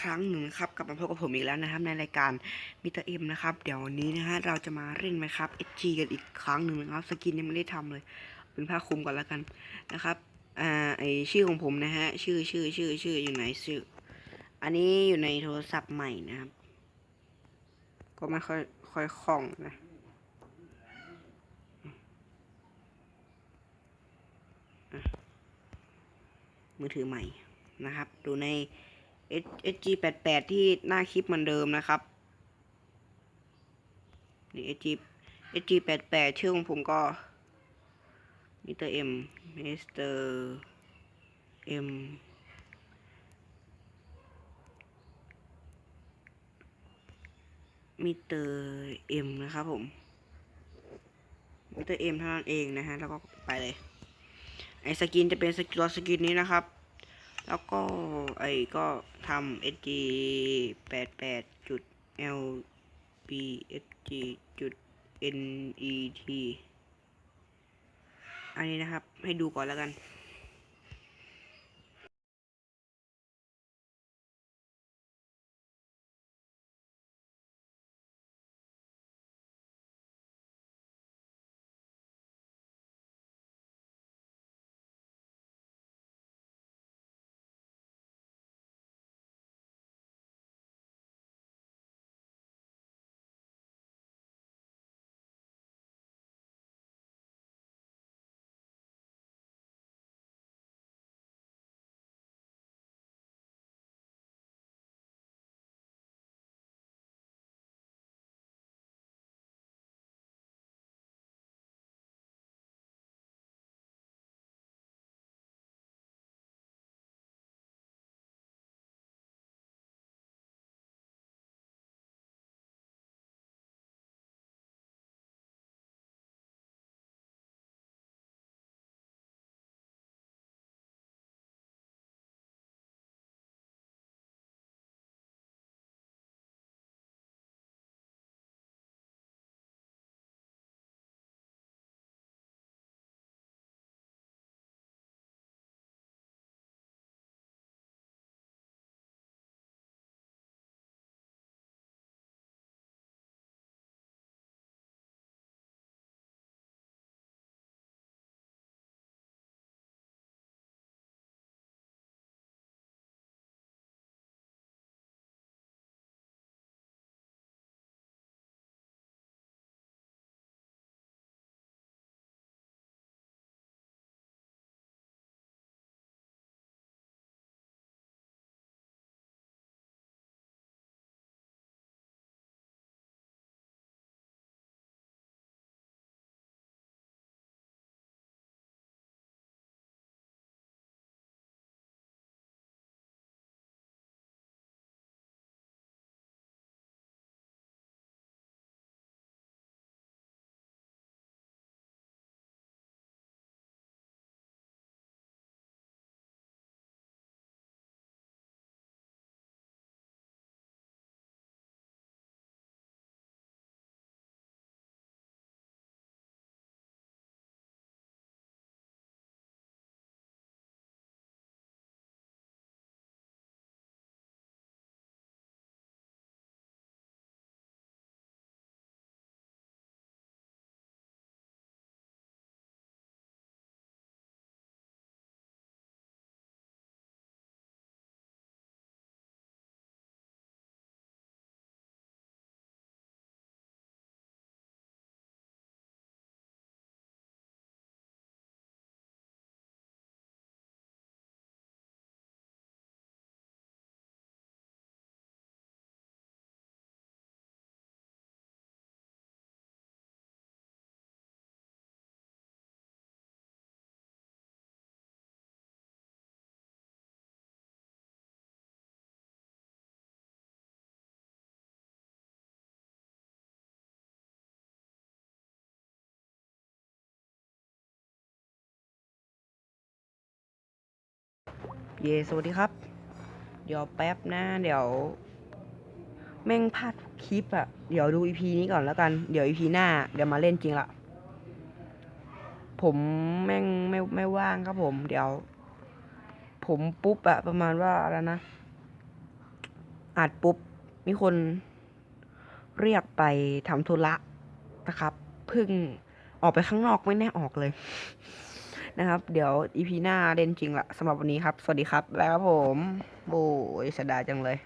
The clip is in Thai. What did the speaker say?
ครั้งหนึ่งครับกลับมาพบกับผมอีกแล้วนะครับ ในรายการมิเตอร์เอ็มนะครับ เดี๋ยววันนี้นะฮะเราจะมาเล่นไหมครับเอจีกันอีกครั้งหนึ่งนะครับ สกินยังไม่ได้ทำเลย เป็นผ้าคลุมก่อนแล้วกันนะครับอ่าไอชื่อของผมนะฮะชื่อชื่อชื่อชื่ออยู่ไหนชื่อ อันนี้อยู่ในโทรศัพท์ใหม่นะครับ ก็ไม่ค่อยค่อยคล่องนะมือถือใหม่นะครับ ดูใน SG 8 8 ที่หน้าคลิปเหมือนเดิมนะครับนี่ SG SG 8 8 ชื่อของผมก็มิสเตอร์เอ็มมิสเตอร์เอ็มมิสเตอร์เอ็มนะครับผมมิสเตอร์เอ็มเท่านั้นเองนะฮะ แล้วก็ไปเลย ไอสกินจะเป็นสกินตัวสกินนี้นะครับ แล้วก็ไอก็ทำ sg 8 8จุด l b sg จุด net อันนี้นะครับ ให้ดูก่อนแล้วกัน เย สวัสดีครับ เดี๋ยวแป๊บนะเดี๋ยว แม่งพลาดคลิปอะเดี๋ยวดูอีพีนี้ก่อนแล้วกัน เดี๋ยวอีพีหน้า เดี๋ยวมาเล่นจริงละ ผมแม่งไม่ไม่ว่างครับผม เดี๋ยว ผมปุ๊บอะประมาณว่าอะไรนะอัดปุ๊บ มีคนเรียกไปทำธุระนะครับ เพิ่งออกไปข้างนอกไม่แน่ออกเลย นะครับ เดี๋ยวอีพีหน้าเล่นจริงละสำหรับวันนี้ครับ สวัสดีครับ แล้วครับผมโอ้ยสดาจังเลย